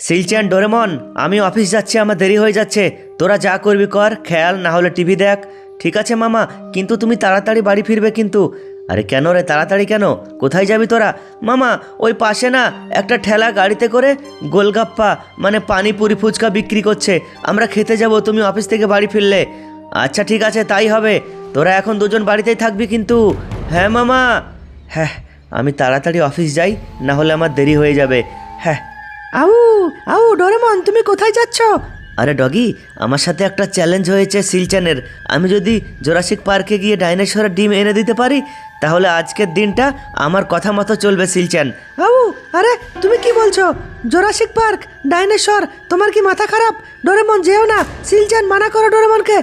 সিলচ্যান Doraemon, আমি office যাচ্ছি, আমার দেরি হয়ে যাচ্ছে। তোরা যা করবি কর, খেয়াল, না হলে টিভি দেখ। ঠিক আছে মামা, কিন্তু তুমি তাড়াতাড়ি বাড়ি ফিরবে কিন্তু। আরে কেন রে, তাড়াতাড়ি কেন? কোথায় যাবি তোরা? মামা, ওই পাশে না একটা ঠেলা গাড়িতে করে গোলগাপ্পা মানে পানিপুরি ফুচকা বিক্রি করছে। আমরা খেতে যাব, তুমি অফিস থেকে বাড়ি ফিরলে। আচ্ছা ঠিক আছে, তাই হবে। তোরা এখন দুজন বাড়িতেই থাকবি কিন্তু। হ্যাঁ মামা। হ্যাঁ আমি তাড়াতাড়ি অফিস যাই, না হলে আমার দেরি হয়ে যাবে। হ্যাঁ আউ আউ ডোরেমন তুমি কোথায় যাচ্ছ? আরে ডগি আমার সাথে একটা চ্যালেঞ্জ হয়েছে সিলচানের। আমি যদি জোরাসিক পার্কে গিয়ে ডাইনোসরের ডিম এনে দিতে পারি তাহলে আজকের দিনটা আমার কথা মতো চলবে সিলচান। আউ আরে তুমি কি বলছো? জোরাসিক পার্ক ডাইনোসর তোমার কি মাথা খারাপ? ডোরেমন যেও না সিলচান মানা করো ডোরেমনকে।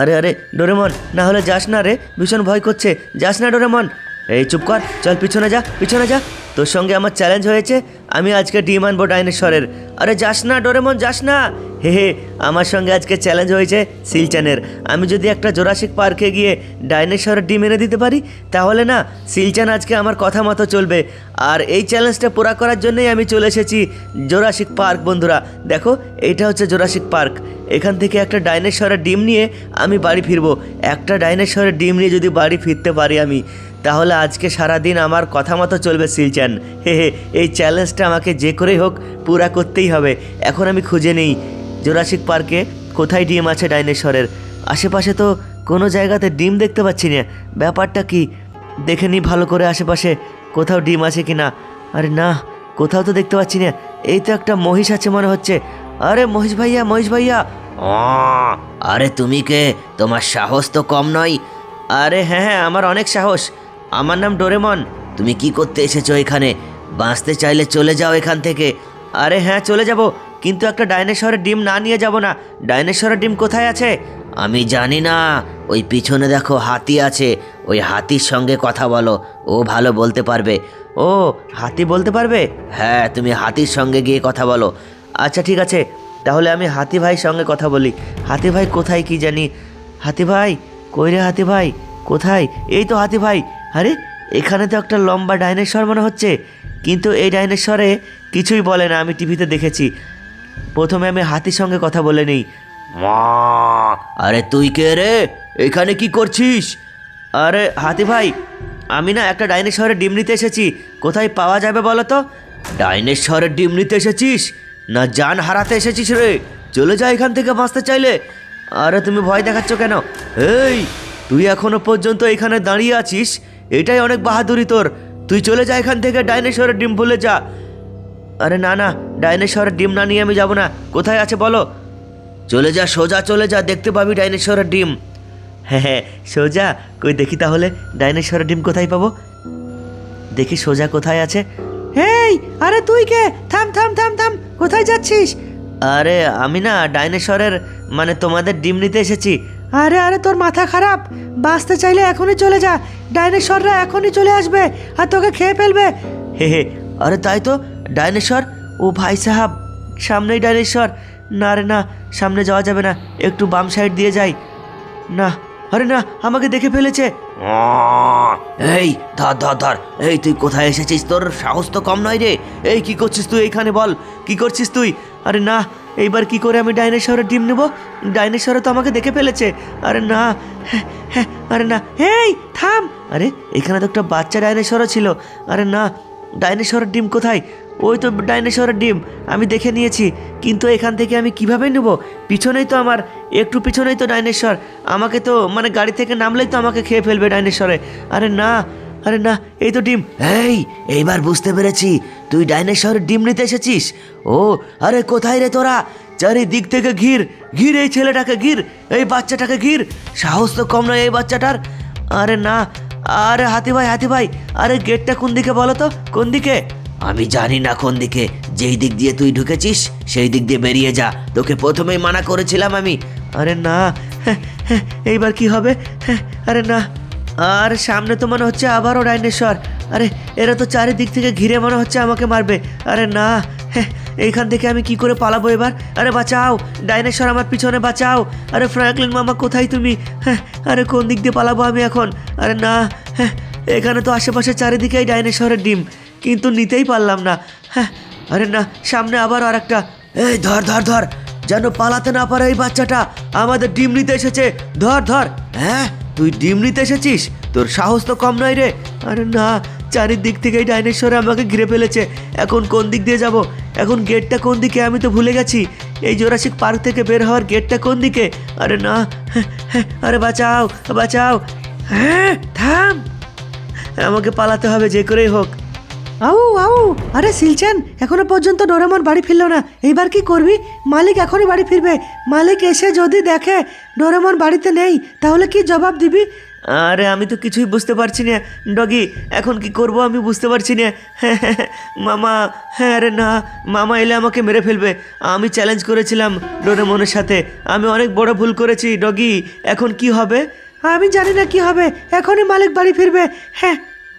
আরে আরে ডোরেমন না হলে যাস না রে ভীষণ ভয় করছে। যাস না ডোরেমন। এই চুপ কর চল পিছনে যা পিছনে যা। তোর সঙ্গে আমার চ্যালেঞ্জ হয়েছে আমি আজকে ডিম আনব ডাইনোসরের। আরে যাস না, ডোরেমন, যাস না। হে হে, আমার সঙ্গে আজকে চ্যালেঞ্জ হয়েছে সিলচানের। আমি যদি একটা জোরাসিক পার্কে গিয়ে ডাইনোসরের ডিম এনে দিতে পারি, তাহলে না, সিলচান আজকে আমার কথা মতো চলবে। আর এই চ্যালেঞ্জটা পুরা করার জন্যই আমি চলে এসেছি জোরাসিক পার্ক, বন্ধুরা। দেখো, এইটা হচ্ছে জোরাসিক পার্ক। এখান থেকে একটা ডাইনোসরের ডিম নিয়ে আমি বাড়ি ফিরবো। একটা ডাইনোসরের ডিম নিয়ে যদি বাড়ি ফিরতে পারি আমি তাহলে আজকে সারা দিন আমার কথা মতো চলবে, সিলচান। হে হে, এই চ্যালেঞ্জটা আমাকে যে করেই হোক, পুরা করতেই হবে। এখন আমি খুঁজে নেই। জোরাসিক পার্কে কোথায় ডিম আছে ডাইনোসরের? আশেপাশে তো কোনো জায়গাতে ডিম দেখতে পাচ্ছি না। ব্যাপারটা কি? দেখে নিই ভালো করে আশেপাশে, কোথাও ডিম আছে কি না আরে না, কোথাও তো দেখতে পাচ্ছি না। এই তো একটা মহিষ আছে মনে হচ্ছে। আরে মহিষ ভাইয়া মহিষ ভাইয়া! আরে তুমি কে? তোমার সাহস তো কম নয়। আরে হ্যাঁ হ্যাঁ আমার অনেক সাহস। আমার নাম ডোরেমন। তুমি কি করতে এসেছ এখানে? বাঁচতে চাইলে চলে যাও এখান থেকে। আরে হ্যাঁ চলে যাব। কিন্তু একটা ডাইনোসরের ডিম না নিয়ে যাব না। ডাইনোসরের ডিম কোথায় আছে? আমি জানি না। ওই পিছনে দেখো হাতি আছে। ওই হাতির সঙ্গে কথা বলো। ও ভালো বলতে পারবে। ও, হাতি বলতে পারবে? হ্যাঁ তুমি হাতির সঙ্গে গিয়ে কথা বলো। আচ্ছা ঠিক আছে। তাহলে আমি হাতি ভাইয়ের সঙ্গে কথা বলি। হাতি ভাই কোথায় কি জানি? হাতি ভাই, কই রে হাতি ভাই? কোথায়? এই তো হাতি ভাই। আরে, এখানে তো একটা লম্বা ডাইনোসর মনে হচ্ছে, কিন্তু এই ডাইনোসরে কিছুই বলে না, আমি টিভিতে দেখেছি। প্রথমে আমি হাতির সঙ্গে কথা বলে নিই। আরে তুই কে রে? এখানে কি করছিস? আরে, হাতি ভাই, আমি না একটা ডাইনোসরের ডিম নিতে এসেছি, কোথায় পাওয়া যাবে বলো তো? ডাইনোসরের ডিম নিতে এসেছিস? না জান হারাতে এসেছিস রে। চলে যা এখান থেকে বাঁচতে চাইলে। আরে, তুমি ভয় দেখাচ্ছ কেন? এই, তুই এখনও পর্যন্ত এখানে দাঁড়িয়ে আছিস? এটাই অনেক বাহাদুরি তোর। তুই চলে যা এখান থেকে ডাইনোসরের ডিম ভুলে যা। আরে না না ডাইনোসরের ডিম না নিয়ে আমি যাব না। কোথায় আছে বলো? চলে যা সোজা চলে যা দেখতে পাবি ডাইনোসরের ডিম। হ্যাঁ হ্যাঁ সোজা। কই দেখি তাহলে ডাইনোসরের ডিম কোথায় পাবো? দেখি সোজা কোথায় আছে। হেই আরে তুই কে? থাম থাম থাম থাম কোথায় যাচ্ছিস? আরে আমি না ডাইনোসরের মানে তোমাদের ডিম নিতে এসেছি। আরে আরে তোর মাথা খারাপ? বাঁচতে চাইলে এখনই চলে যা। ডাইনোসররা এখনই চলে আসবে আর তোকে খেয়ে ফেলবে। হে হে আরে তাই তো ডাইনোসর? ও ভাই সাহাব সামনেই ডাইনোসর। না রে না সামনে যাওয়া যাবে না একটু বাম সাইড দিয়ে যাই। না আরে না আমাকে দেখে ফেলেছে। এই ধর ধর ধর এই তুই কোথায় এসেছিস? তোর সাহস তো কম নয় রে। এই কি করছিস তুই এইখানে বল কি করছিস তুই? আরে না এইবার কি করে আমি ডাইনোসরের ডিম নেব? ডাইনোসরে তো আমাকে দেখে ফেলেছে। আরে না হ্যাঁ, হ্যাঁ, আরে না এই থাম! আরে এখানে তো একটা বাচ্চা ডাইনোসরও ছিল। আরে না ডাইনোসরের ডিম কোথায়? ওই তো ডাইনোসরের ডিম আমি দেখে নিয়েছি। কিন্তু এখান থেকে আমি কীভাবে নেব? পিছনেই তো আমার একটু পিছনেই তো ডাইনোসর। আমাকে তো মানে গাড়ি থেকে নামলেই তো আমাকে খেয়ে ফেলবে ডাইনোসরে। আরে না আরে না এই তো ডিম। এই এইবার বুঝতে পেরেছি। তুই ডাইনোসরের ডিম নিতে এসেছিস? ও আরে কোথায় রে তোরা? চারিদিক থেকে ঘির ঘির এই ছেলেটাকে ঘির এই বাচ্চাটাকে ঘির। সাহস তো কম নয় এই বাচ্চাটার। আরে না আরে হাতি ভাই হাতি ভাই আরে গেটটা কোন দিকে বলো তো? কোন দিকে? আমি জানি না কোন দিকে। যেই দিক দিয়ে তুই ঢুকেছিস সেই দিক দিয়ে বেরিয়ে যা। তোকে প্রথমেই মানা করেছিলাম আমি। আরে না হ্যাঁ, হ্যাঁ, এইবার কি হবে? হ্যাঁ, আরে না। আর সামনে তো মনে হচ্ছে আবারও ডাইনোসর। আরে এরা তো চারিদিক থেকে ঘিরে মনে হচ্ছে আমাকে মারবে। আরে না হ্যাঁ, এইখান থেকে আমি কি করে পালাবো এবার? আরে বাঁচাও ডাইনোসর আমার পিছনে বাঁচাও। আরে ফ্র্যাঙ্কলিন মামা কোথায় তুমি? হ্যাঁ আরে কোন দিক দিয়ে পালাবো আমি এখন? আরে না হ্যাঁ এখানে তো আশেপাশে চারিদিকেই ডাইনোসরের ডিম। কিন্তু নিতেই পারলাম না। হ্যাঁ আরে না সামনে আবার আর একটা এই ধর ধর ধর যেন পালাতে না পারে এই বাচ্চাটা। আমাদের ডিম নিতে এসেছে। ধর ধর হ্যাঁ? তুই ডিম নিতে এসেছিস? তোর সাহস তো কম নয় রে। আরে না, চারিদিক থেকে এই ডাইনোসরে আমাকে ঘিরে ফেলেছে। এখন কোন দিক দিয়ে যাব? এখন গেটটা কোন দিকে আমি তো ভুলে গেছি। এই জোরাসিক পার্ক থেকে বের হওয়ার গেটটা কোন দিকে? আরে না, আরে বাঁচাও বাঁচাও। হ্যাঁ থাম। আমাকে পালাতে হবে যে করেই হোক। আউ আউ আরে সিলচান এখনও পর্যন্ত ডোরেমন বাড়ি ফিরলো না। এইবার কি করবি? মালিক এখনই বাড়ি ফিরবে। মালিক এসে যদি দেখে ডোরেমন বাড়িতে নেই তাহলে কি জবাব দিবি? আরে আমি তো কিছুই বুঝতে পারছি না। ডগি এখন কি করব আমি বুঝতে পারছি না। মামা হ্যাঁ আরে না মামা এলে আমাকে মেরে ফেলবে। আমি চ্যালেঞ্জ করেছিলাম ডোরেমনের সাথে। আমি অনেক বড় ভুল করেছি ডগি। এখন কি হবে? আমি জানি না কি হবে। এখনই মালিক বাড়ি ফিরবে। হ্যাঁ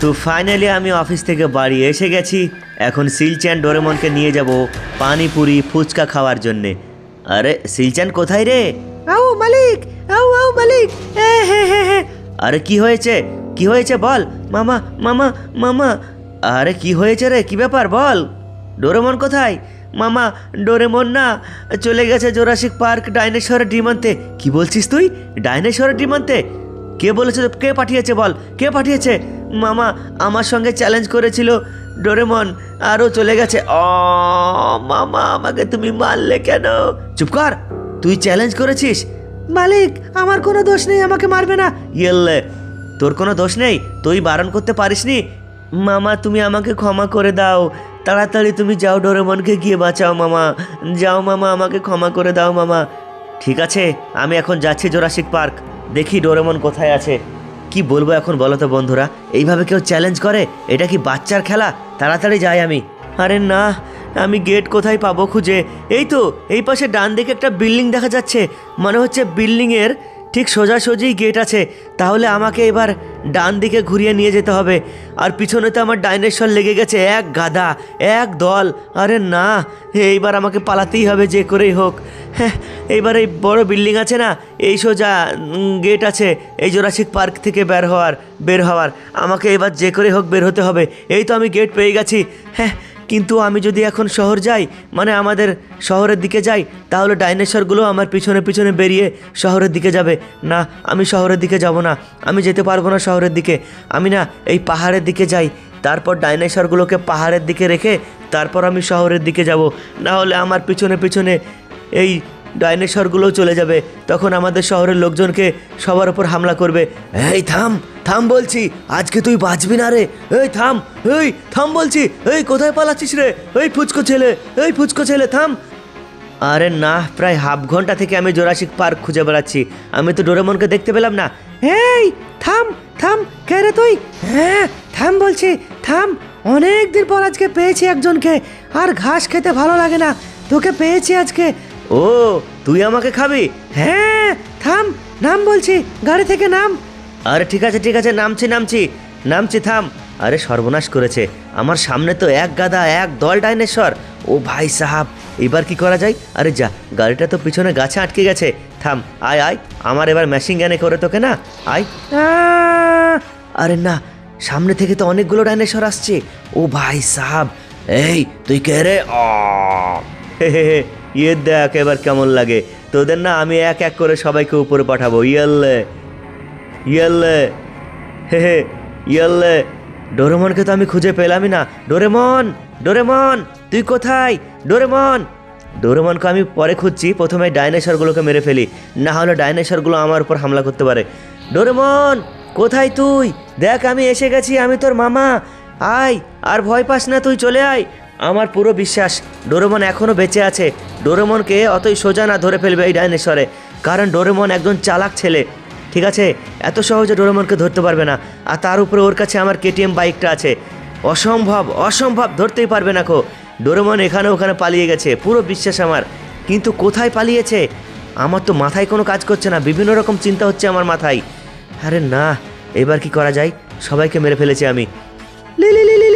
তো ফাইনালি আমি অফিস থেকে বাড়ি এসে গেছি। এখন সিলচ্যান ডোরেমনকে নিয়ে যাব পানিপুরি ফুচকা খাওয়ার জন্যে। আরে সিলচ্যান কোথায় রে? আউ মালিক আউ আউ মালিক আরে কি হয়েছে? কি হয়েছে বল? মামা মামা মামা। আরে কি হয়েছে রে? কি ব্যাপার বল? ডোরেমন কোথায়? মামা ডোরেমন না। চলে গেছে জোরাসিক পার্ক ডাইনোসরের ডিমান্তে। কি বলছিস তুই? ডাইনোসরের ডিমান্তে? কে বলেছে? কে পাঠিয়েছে বল? কে পাঠিয়েছে? মামা আমার সঙ্গে চ্যালেঞ্জ করেছিল। ডোরেমন আরও চলে গেছে। অ, মামা আমাকে তুমি মারলে কেন? চুপ কর, তুই চ্যালেঞ্জ করেছিস? মালিক, আমার কোনো দোষ নেই, আমাকে মারবে না। ইয়েলে তোর কোনো দোষ নেই, তুই বারণ করতে পারিসনি? মামা, তুমি আমাকে ক্ষমা করে দাও। তাড়াতাড়ি তুমি যাও ডোরেমনকে গিয়ে বাঁচাও, মামা। যাও, মামা, আমাকে ক্ষমা করে দাও, মামা। ঠিক আছে, আমি এখন যাচ্ছি জোরাসিক পার্ক। দেখি ডোরেমন কোথায় আছে। কি বলব এখন বলো তো বন্ধুরা? এইভাবে কেউ চ্যালেঞ্জ করে? এটা কি বাচ্চার খেলা? তাড়াতাড়ি যাই আমি। আরে না, আমি গেট কোথায় পাবো খুঁজে? এই তো, এই পাশে ডান দিকে একটা বিল্ডিং দেখা যাচ্ছে। মনে হচ্ছে বিল্ডিংয়ের ঠিক সোজাসুজি গেট আছে। তাহলে আমাকে এবার ডান দিকে ঘুরিয়ে নিয়ে যেতে হবে। আর পিছনে তো আমার ডাইনেশ্বর লেগে গেছে, এক গাদা, এক দল। আরে না, এইবার আমাকে পালাতেই হবে যে করেই হোক। হ্যাঁ এইবার এই বড় বিল্ডিং আছে না, এই সোজা গেট আছে, এই জোরাসিক পার্ক থেকে বের হওয়ার বের হওয়ার। আমাকে এবার যে করে হোক বের হতে হবে। এই তো আমি গেট পেয়ে গেছি। হ্যাঁ কিন্তু আমি যদি এখন শহর যাই মানে আমাদের শহরের দিকে যাই, তাহলে ডাইনোসরগুলো আমার পিছনে পিছনে বেরিয়ে শহরের দিকে যাবে। না, আমি শহরের দিকে যাব না, আমি যেতে পারব না শহরের দিকে। আমি না এই পাহাড়ের দিকে যাই, তারপর ডাইনোসরগুলোকে পাহাড়ের দিকে রেখে তারপর আমি শহরের দিকে যাব। না হলে আমার পিছনে পিছনে এই ডাইনোসরগুলোও চলে যাবে। তখন আমাদের শহরের লোকজনকে সবার ওপর হামলা করবে। এই থাম থাম বলছি, আজকে তুই বাঁচবি না রে। এই থাম এই, থাম বলছি, এই, কোথায় পালাচ্ছিস রে? এই ফুচকো ছেলে, এই ফুচকো ছেলে, থাম। আরে না, প্রায় হাফ ঘণ্টা থেকে আমি জোরাসিক পার্ক খুঁজে বেড়াচ্ছি। আমি তো ডোরেমনকে দেখতে পেলাম না। এই, থাম থাম, কে রে তুই? হ্যাঁ থাম বলছি, থাম। অনেক দিন পর আজকে পেয়েছি একজনকে। আর ঘাস খেতে ভালো লাগে না। তোকে পেয়েছি আজকে। ও, তুই আমাকে খাবি? হ্যাঁ থাম, নাম বলছি, গাড়ি থেকে নাম। আরে ঠিক আছে ঠিক আছে, নামছি নামছি নামছি, থাম। আরে সর্বনাশ করেছে, আমার সামনে তো এক গাদা, এক দল ডাইনেশ্বর ও ভাই সাহাব, এবার কি করা যায়? আরে যা, গাড়িটা তো পিছনে গাছে আটকে গেছে। থাম, আয় আয়, আমার এবার মেশিন গানে করে তোকে না, আয়। আরে না, সামনে থেকে তো অনেকগুলো ডাইনোসর আসছে। ও ভাই সাহাব, এই, তুই কে রে? হে। হে হে, ইয়ে দেখ এবার কেমন লাগে? তোদের না আমি এক এক করে সবাইকে উপরে পাঠাবো। ইয়েল্লে ইয়েল্লে হে হে ইয়েল্লে। ডোরেমনকে তো আমি খুঁজে পেলামই না। ডোরেমন ডোরেমন তুই কোথায়? ডোরেমন। ডোরেমনকে আমি পরে খুঁজছি প্রথমে ডাইনোসরগুলোকে মেরে ফেলি। না হলে ডাইনোসরগুলো আমার উপর হামলা করতে পারে। ডোরেমন কোথায় তুই? দেখ আমি এসে গেছি আমি তোর মামা। আয় আর ভয় পাস না তুই চলে আয়। আমার পুরো বিশ্বাস, ডোরেমন এখনও বেঁচে আছে। ডোরেমনকে অতই সোজা না ধরে ফেলবে এই ডাইনেশ্বরে কারণ ডোরেমন একজন চালাক ছেলে। ঠিক আছে? এত সহজে ডোরেমনকে ধরতে পারবে না, আর তার উপরে ওর কাছে আমার কেটিএম বাইকটা আছে। অসম্ভব অসম্ভব, ধরতেই পারবে না কো। ডোরেমন এখানে ওখানে পালিয়ে গেছে, পুরো বিশ্বাস আমার। কিন্তু কোথায় পালিয়েছে? আমার তো মাথায় কোনো কাজ করছে না, বিভিন্ন রকম চিন্তা হচ্ছে আমার মাথায়। আরে না, এবার কি করা যায়? সবাইকে মেরে ফেলেছি আমি। লি লি লি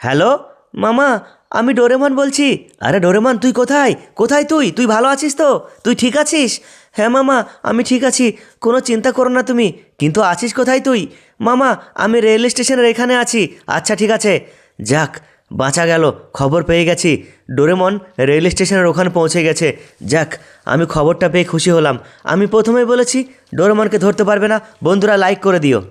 হ্যালো? মামা, আমি ডোরেমন বলছি। আরে ডোরেমন, তুই কোথায়? কোথায় তুই? তুই ভালো আছিস তো? তুই ঠিক আছিস? হ্যাঁ মামা, আমি ঠিক আছি। কোনো চিন্তা করো না তুমি। কিন্তু আছিস কোথায় তুই? মামা, আমি রেল স্টেশনের এখানে আছি। আচ্ছা ঠিক আছে। যাক, বাঁচা গেল। খবর পেয়ে গেছি। ডোরেমন রেল স্টেশনের ওখানে পৌঁছে গেছে। যাক, আমি খবরটা পেয়ে খুশি হলাম। আমি প্রথমেই বলেছি, ডোরেমনকে ধরতে পারবে না। বন্ধুরা লাইক করে দিও।